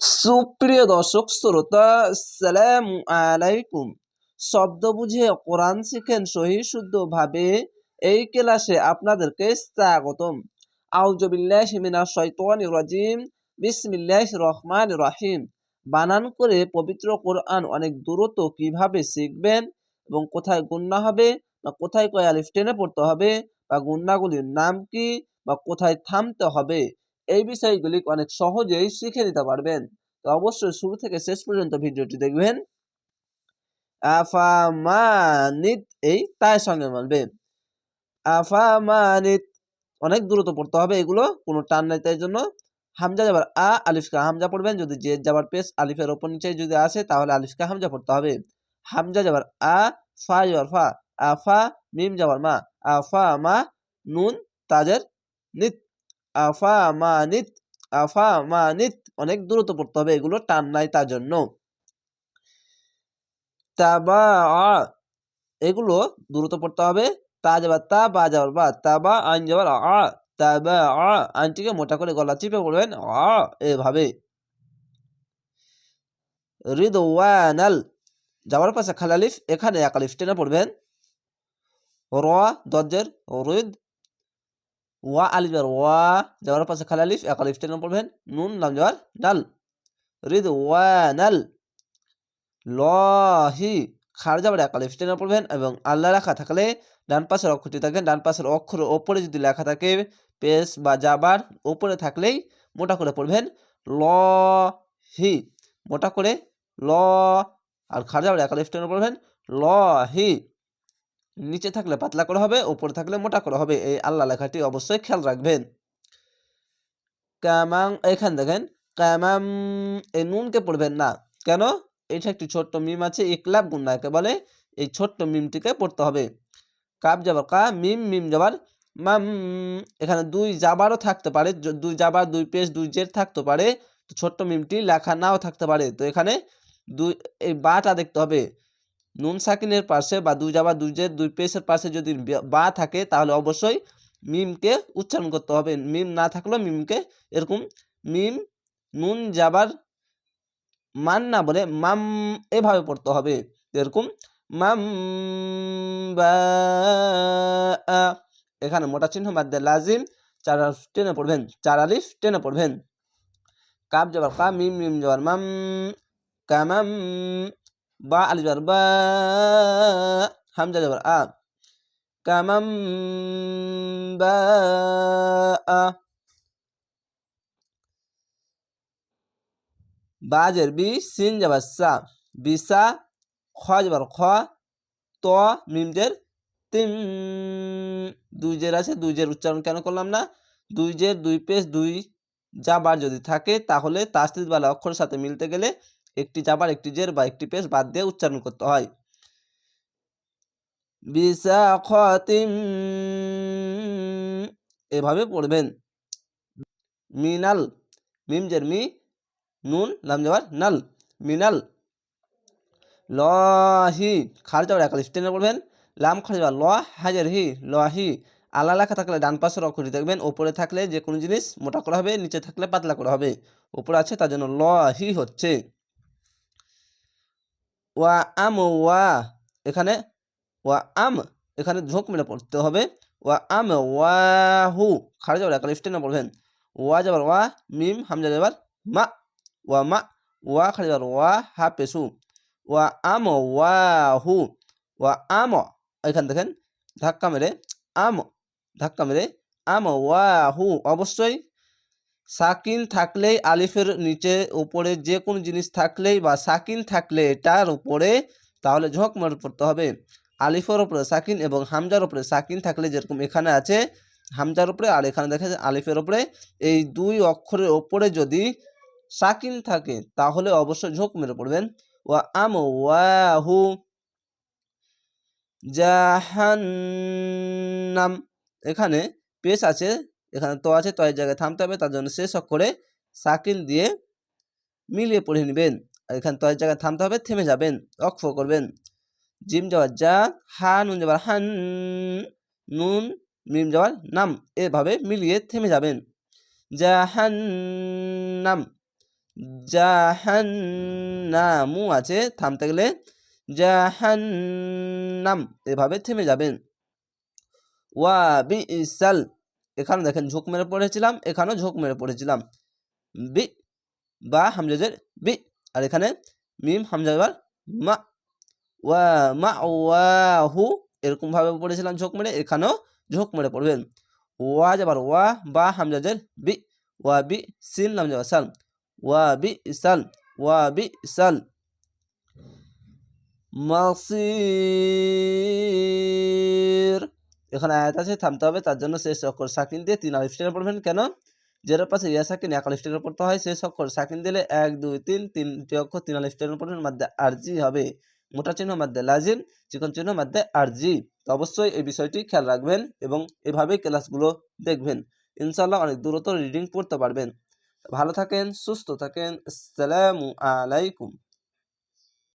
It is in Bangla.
সুপ্রিয় দর্শক, শ্রোতা, সালাম আলাইকুম। শব্দ বুঝে কোরআন শিখেন সহি শুদ্ধভাবে এই ক্লাসে আপনাদেরকে স্বাগতম। আউজবিল্লাহ মিনাশ শাইতানির রাজিম। বিসমিল্লাহ রহমান রহিম। বানান করে পবিত্র কোরআন অনেক দ্রুত কীভাবে শিখবেন এবং কোথায় গুন্না হবে বা কোথায় কয় আলিফ টেনে পড়তে হবে বা গুন্নাগুলির নাম কি বা কোথায় থামতে হবে এই বিষয়গুলি অনেক সহজেই শিখে নিতে পারবেন। তো অবশ্যই শুরু থেকে শেষ পর্যন্ত ভিডিওটি দেখবেন। আফামানিত এই তার সঙ্গে মানবে আফামানিত অনেক দ্রুত পড়তে হবে এগুলো, কোনো টান নাই তাই জন্য। হামজা যাবার আ, আলিফকা হামজা পড়বেন, যদি জে যাবার পেস আলিফের ওপর নিচে যদি আসে, তাহলে আলিফকা হামজা পড়তে হবে। হামজা যাবার আ, ফা যাবার ফা আফা মিম যাবার মা আফা মা, নুন, তাজের নিত। আফা, মা, নিত, আফা, মা, নিত, অনেক দ্রুত পড়তে হবে, এগুলো টান নাই তার জন্য। তাবা এগুলো দ্রুত পড়তে হবে। তা যাবার তা, বা যাবার, বা, তাবা, আইন যাবার, আ, তাবা, আ, আইনটিকে মোটা করে গলা চিপে পড়বেন, আ, এভাবে। রিদওয়ানাল যাওয়ার পাশে খালালিফ, এখানে একালিফ টেনে পড়বেন। র দজ্জের রিদ ওয়া আলিফের ওয়া, যাওয়ার পাশে খালালিফ একালিফ টেনে পড়বেন। নুন নাম যাওয়ার ডাল। রিদ ওয়ানাল লহি খার যাবার একালিফ টেনে পড়বেন এবং আল্লাহ লেখা থাকলে ডান পাশের অক্ষরটি থাকেন ডান পাশের অক্ষর ওপরে যদি লেখা থাকে পেস বা যাবার ওপরে থাকলেই মোটা করে পড়বেন। ল হি মোটা করে ল, আর খার যাবার একালিফ টেনে পড়বেন। ল হি নিচে থাকলে পাতলা করে হবে, উপরে থাকলে মোটা করে হবে। এই আল্লাহ লেখাটি অবশ্যই খেয়াল রাখবেন। কামাং এখান দেখেন, কামাম, এই নুনকে পড়বেন না। কেন? এটা একটি ছোট্ট মিম আছে, ইকলাব গুন্নাকে বলে এই ছোট্ট মিমটিকে পড়তে হবে। কাপ যাবার, কা, মিম মিম যাবার, মাম, এখানে দুই যাবারও থাকতে পারে দুই যাবার, দুই পেজ দুই জের থাকতে পারে। তো ছোট্ট মিমটি লেখা নাও থাকতে পারে। তো এখানে দুই, এই বাটা দেখতে হবে। নুন সাকিনের পাশে বা দুই যাবার দুই জের দুই পেজের পাশে যদি বে- বা থাকে, তাহলে অবশ্যই মিমকে উচ্চারণ করতে হবে। মিম না থাকলেও মিমকে এরকম মিম নুন যাবার মান না বলে মাম এভাবে পড়তে হবে। এরকম মাম বা এখানে মোটা চিহ্ন বাদ দিয়ে লাজিম, চার আলিফ টেনে পড়বেন, চার আলিফ টেনে পড়বেন। কাপ যাবার কা, মিম মিম যাবার মাম কামাম বা আলিফ যাবার বা হামজা যাবার আ কামাম বা আ বাজের বি সিন যাবার সা বিসা খ যাবার খ ত মিমজের তিন দুই জের আছে। দুই জের উচ্চারণ কেন করলাম না? দুই জের, দুই পেশ, দুই জাবার যদি থাকে তাহলে তাস্তিদ বালা অক্ষরের সাথে মিলতে গেলে একটি জাবার একটি জের বা একটি পেশ বাদ দিয়ে উচ্চারণ করতে হয়। বিসা এভাবে পড়বেন। মিনাল মিমজের মি, নুন, লাম যাবার নাল, মিনাল। লহি খাল যাবার একালিশ টেনে পড়বেন। লাম খাল যাবার ল হাজার হি, লহি। আলা লেখা থাকলে ডান পাশের অক্ষরটি দেখবেন। ওপরে থাকলে যে কোনো জিনিস মোটা করা হবে, নিচে থাকলে পাতলা করা হবে। ওপরে আছে তার জন্য ল হি হচ্ছে। ওয়া আম ওয়া, এখানে ওয়া আম, এখানে ঝোঁক মেরে পড়তে হবে। ওয়া আম ওয়াহু খাল যাবার একালিশ টেনে পড়বেন। ওয়া যাবার ওয়া, মিম, হামজা যাবার মা। ওয়া মা, ওয়া খালি যাবার ওয়া, হা পেশু ওয়া আম ওয়াহু ওয়া আম, এখান দেখেন, ধাক্কা মেরে আম, ধাক্কা মেরে আম ওয়াহু অবশ্যই সাকিন থাকলেই আলিফের নিচে উপরে যে কোনো জিনিস থাকলেই বা সাকিন থাকলে এটার উপরে তাহলে ঝোঁক মার পড়তে হবে। আলিফের উপরে সাকিন এবং হামজার উপরে সাকিন থাকলে যেরকম এখানে আছে, হামজার উপরে আর এখানে দেখা যায় আলিফের উপরে, এই দুই অক্ষরের ওপরে যদি সাকিন থাকে তাহলে অবশ্যই ঝোঁক মেরে পড়বেন। ওয়া আম ওয়াহু জাহান্নাম, এখানে পেশ আছে এখানে তো আছে, তো জায়গায় থামতে হবে, তার জন্য শেষ অক্ষরে সাকিল দিয়ে মিলিয়ে পড়ে নেবেন। আর এখানে তয়ের জায়গায় থামতে হবে, থেমে যাবেন, অক্ষ করবেন। জিম যাওয়ার যা হা, নুন যাওয়ার হান নুন মিম যাওয়ার নাম, এভাবে মিলিয়ে থেমে যাবেন। জাহান্নাম জাহান্নামু আছে, থামতে গেলে জাহান্নাম, এভাবে থেমে যাবেন। ওয়া বি ইসাল এখানে দেখেন ঝোঁক মেরে পড়েছিলাম, এখানেও ঝোঁক মেরে পড়েছিলাম। বি, বা হামজাজের বি, আর এখানে মিম, হামজা এবার মা, ওয়া, মা ওয়াহু এরকমভাবে পড়েছিলাম ঝোঁক মেরে, এখানেও ঝোঁক মেরে পড়বেন। ওয়া যাবার ওয়া, বা হামজাজের বি, ওয়া বি সিল নাম যাবার সাল ওয়া বি ইসাল ওয়া বি ইসাল মাসির এখানে আয়াত আছে, থামতে হবে, তার জন্য শেষ অক্ষর সাকিন দিয়ে তিন আলিফ পড়বেন কেন? যেটার পাশে ইয়া সাকিন এক আলিফ পড়তে হয়, শেষ অক্ষর সাকিন দিলে এক, দুই, তিন, তিনটি অক্ষর তিন আলিফ টেনে পড়বেন মাধ্যে আরজি হবে। মোটা চিহ্ন মাধ্যে লাজিম, চিকন চিহ্ন মাধ্যে আরজি। তো অবশ্যই এই বিষয়টি খেয়াল রাখবেন এবং এভাবেই ক্লাসগুলো দেখবেন। ইনশাল্লাহ অনেক দূরত্ব রিডিং পড়তে পারবেন। ভালো থাকেন, সুস্থ থাকেন, আসসালামু আলাইকুম।